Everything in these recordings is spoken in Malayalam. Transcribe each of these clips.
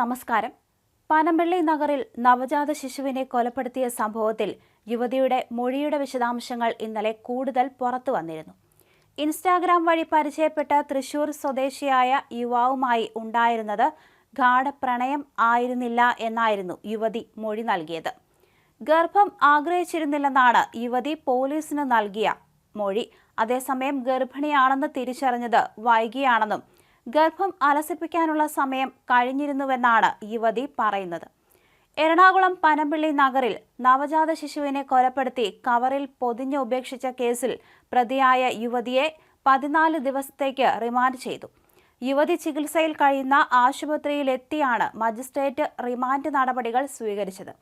നമസ്കാരം. പനമ്പള്ളി നഗറിൽ നവജാത ശിശുവിനെ കൊലപ്പെടുത്തിയ സംഭവത്തിൽ യുവതിയുടെ മൊഴിയുടെ വിശദാംശങ്ങൾ ഇന്നലെ കൂടുതൽ പുറത്തു വന്നിരുന്നു. ഇൻസ്റ്റാഗ്രാം വഴി പരിചയപ്പെട്ട തൃശൂർ സ്വദേശിയായ യുവാവുമായി ഉണ്ടായിരുന്നത് ഗാഠപ്രണയം ആയിരുന്നില്ല എന്നായിരുന്നു യുവതി മൊഴി നൽകിയത്. ഗർഭം ആഗ്രഹിച്ചിരുന്നില്ലെന്നാണ് യുവതി പോലീസിന് നൽകിയ മൊഴി. അതേസമയം ഗർഭിണിയാണെന്ന് തിരിച്ചറിഞ്ഞത് വൈകിയാണെന്നും ഗർഭം അലസിപ്പിക്കാനുള്ള സമയം കഴിഞ്ഞിരുന്നുവെന്നാണ് യുവതി പറയുന്നത്. എറണാകുളം പനമ്പിള്ളി നഗറിൽ നവജാത ശിശുവിനെ കൊലപ്പെടുത്തി കവറിൽ പൊതിഞ്ഞ് ഉപേക്ഷിച്ച കേസിൽ പ്രതിയായ യുവതിയെ പതിനാല് ദിവസത്തേക്ക് റിമാൻഡ് ചെയ്തു. യുവതി ചികിത്സയിൽ കഴിയുന്ന ആശുപത്രിയിലെത്തിയാണ് മജിസ്ട്രേറ്റ് റിമാൻഡ് നടപടികൾ സ്വീകരിച്ചത്.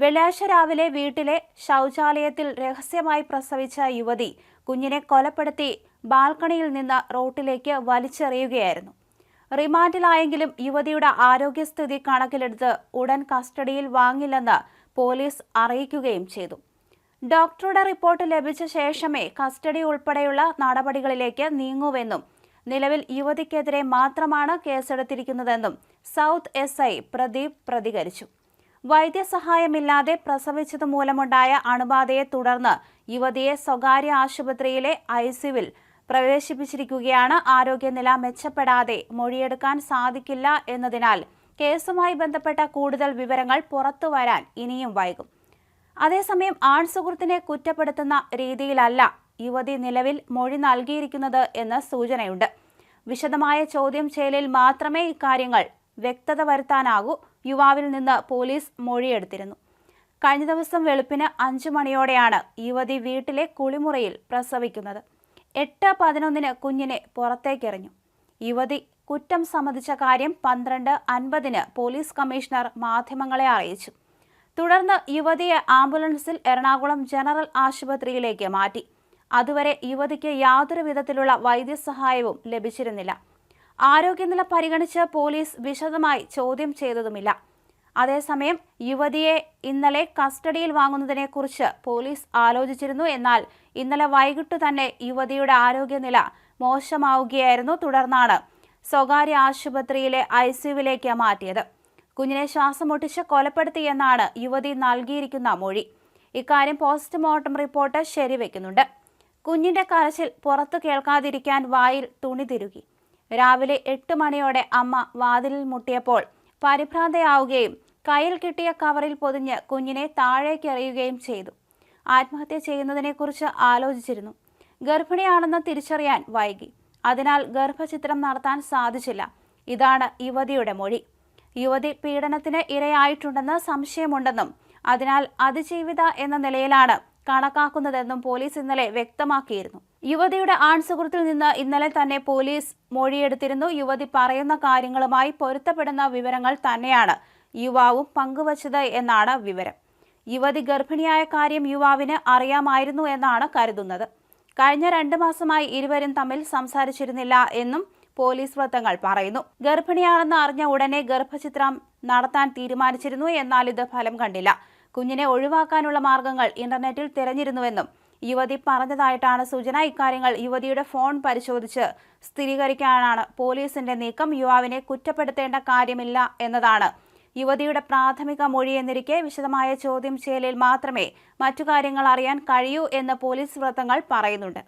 വെള്ളിയാഴ്ച രാവിലെ വീട്ടിലെ ശൗചാലയത്തിൽ രഹസ്യമായി പ്രസവിച്ച യുവതി കുഞ്ഞിനെ കൊലപ്പെടുത്തി ബാൽക്കണിയിൽ നിന്ന് റോട്ടിലേക്ക് വലിച്ചെറിയുകയായിരുന്നു. റിമാൻഡിലായെങ്കിലും യുവതിയുടെ ആരോഗ്യസ്ഥിതി കണക്കിലെടുത്ത് ഉടൻ കസ്റ്റഡിയിൽ വാങ്ങില്ലെന്ന് പോലീസ് അറിയിക്കുകയും ചെയ്തു. ഡോക്ടറുടെ റിപ്പോർട്ട് ലഭിച്ച ശേഷമേ കസ്റ്റഡി ഉൾപ്പെടെയുള്ള നടപടികളിലേക്ക് നീങ്ങുവെന്നും നിലവിൽ യുവതിക്കെതിരെ മാത്രമാണ് കേസെടുത്തിരിക്കുന്നതെന്നും സൗത്ത് എസ് ഐ പ്രദീപ് പ്രതികരിച്ചു. വൈദ്യസഹായമില്ലാതെ പ്രസവിച്ചത് മൂലമുണ്ടായ അണുബാധയെ തുടർന്ന് യുവതിയെ സ്വകാര്യ ആശുപത്രിയിലെ ഐസിയുവിൽ പ്രവേശിപ്പിച്ചിരിക്കുകയാണ്. ആരോഗ്യനില മെച്ചപ്പെടാതെ മൊഴിയെടുക്കാൻ സാധിക്കില്ല എന്നതിനാൽ കേസുമായി ബന്ധപ്പെട്ട കൂടുതൽ വിവരങ്ങൾ പുറത്തുവരാൻ ഇനിയും വൈകും. അതേസമയം ആൺ സുഹൃത്തിനെ കുറ്റപ്പെടുത്തുന്ന രീതിയിലല്ല യുവതി നിലവിൽ മൊഴി നൽകിയിരിക്കുന്നത് എന്ന് സൂചനയുണ്ട്. വിശദമായ ചോദ്യം ചെയ്യലിൽ മാത്രമേ ഇക്കാര്യങ്ങൾ വ്യക്തത വരുത്താനാകൂ. യുവാവിൽ നിന്ന് പോലീസ് മൊഴിയെടുത്തിരുന്നു. കഴിഞ്ഞ ദിവസം വെളുപ്പിന് അഞ്ചു മണിയോടെയാണ് യുവതി വീട്ടിലെ കുളിമുറിയിൽ പ്രസവിക്കുന്നത്. എട്ട് പതിനൊന്നിന് കുഞ്ഞിനെ പുറത്തേക്കെറിഞ്ഞു. യുവതി കുറ്റം സമ്മതിച്ച കാര്യം പന്ത്രണ്ട് അൻപതിന് പോലീസ് കമ്മീഷണർ മാധ്യമങ്ങളെ അറിയിച്ചു. തുടർന്ന് യുവതിയെ ആംബുലൻസിൽ എറണാകുളം ജനറൽ ആശുപത്രിയിലേക്ക് മാറ്റി. അതുവരെ യുവതിക്ക് യാതൊരു വിധത്തിലുള്ള വൈദ്യസഹായവും ലഭിച്ചിരുന്നില്ല. ആരോഗ്യനില പരിഗണിച്ച് പോലീസ് വിശദമായി ചോദ്യം ചെയ്തതുമില്ല. അതേസമയം യുവതിയെ ഇന്നലെ കസ്റ്റഡിയിൽ വാങ്ങുന്നതിനെക്കുറിച്ച് പോലീസ് ആലോചിച്ചിരുന്നു. എന്നാൽ ഇന്നലെ വൈകിട്ട് തന്നെ യുവതിയുടെ ആരോഗ്യനില മോശമാവുകയായിരുന്നു. തുടർന്നാണ് സ്വകാര്യ ആശുപത്രിയിലെ ഐസിയുവിലേക്ക് മാറ്റിയത്. കുഞ്ഞിനെ ശ്വാസം മുട്ടിച്ച് കൊലപ്പെടുത്തിയെന്നാണ് യുവതി നൽകിയിരിക്കുന്ന മൊഴി. ഇക്കാര്യം പോസ്റ്റ്മോർട്ടം റിപ്പോർട്ട് ശരിവെക്കുന്നുണ്ട്. കുഞ്ഞിന്റെ കരച്ചിൽ പുറത്തു കേൾക്കാതിരിക്കാൻ വായിൽ തുണി തിരുകി. രാവിലെ എട്ട് മണിയോടെ അമ്മ വാതിലിൽ മുട്ടിയപ്പോൾ പരിഭ്രാന്തയാവുകയും കയ്യിൽ കിട്ടിയ കവറിൽ പൊതിഞ്ഞ് കുഞ്ഞിനെ താഴേക്കെറിയുകയും ചെയ്തു. ആത്മഹത്യ ചെയ്യുന്നതിനെക്കുറിച്ച് ആലോചിച്ചിരുന്നു. ഗർഭിണിയാണെന്ന് തിരിച്ചറിയാൻ വൈകി. അതിനാൽ ഗർഭചിത്രം നടത്താൻ സാധിച്ചില്ല. ഇതാണ് യുവതിയുടെ മൊഴി. യുവതി പീഡനത്തിന് ഇരയായിട്ടുണ്ടെന്ന് സംശയമുണ്ടെന്നും അതിനാൽ അതിജീവിത എന്ന നിലയിലാണ് കണക്കാക്കുന്നതെന്നും പോലീസ് ഇന്നലെ വ്യക്തമാക്കിയിരുന്നു. യുവതിയുടെ ആൺസുഹൃത്തിൽ നിന്ന് ഇന്നലെ തന്നെ പോലീസ് മൊഴിയെടുത്തിരുന്നു. യുവതി പറയുന്ന കാര്യങ്ങളുമായി പൊരുത്തപ്പെടുന്ന വിവരങ്ങൾ തന്നെയാണ് യുവാവും പങ്കുവച്ചത് എന്നാണ് വിവരം. യുവതി ഗർഭിണിയായ കാര്യം യുവാവിന് അറിയാമായിരുന്നു എന്നാണ് കരുതുന്നത്. കഴിഞ്ഞ രണ്ട് മാസമായി ഇരുവരും തമ്മിൽ സംസാരിച്ചിരുന്നില്ല എന്നും പോലീസ് വൃത്തങ്ങൾ പറയുന്നു. ഗർഭിണിയാണെന്ന് അറിഞ്ഞ ഉടനെ ഗർഭചിത്രം നടത്താൻ തീരുമാനിച്ചിരുന്നു. എന്നാൽ ഇത് ഫലം കണ്ടില്ല. കുഞ്ഞിനെ ഒഴിവാക്കാനുള്ള മാർഗങ്ങൾ ഇന്റർനെറ്റിൽ തിരഞ്ഞിരുന്നുവെന്നും യുവതി പറഞ്ഞതായിട്ടാണ് സൂചന. ഇക്കാര്യങ്ങൾ യുവതിയുടെ ഫോൺ പരിശോധിച്ച് സ്ഥിരീകരിക്കാനാണ് പോലീസിന്റെ നീക്കം. യുവാവിനെ കുറ്റപ്പെടുത്തേണ്ട കാര്യമില്ല എന്നതാണ്. യുവതിയുടെ പ്രാഥമിക മൊഴി എന്നിരിക്കെ വിശദമായ ചോദ്യം ചെയ്യലിൽ മാത്രമേ മറ്റു കാര്യങ്ങൾ അറിയാൻ കഴിയൂ എന്ന് പോലീസ് വൃത്തങ്ങൾ പറയുന്നുണ്ട്.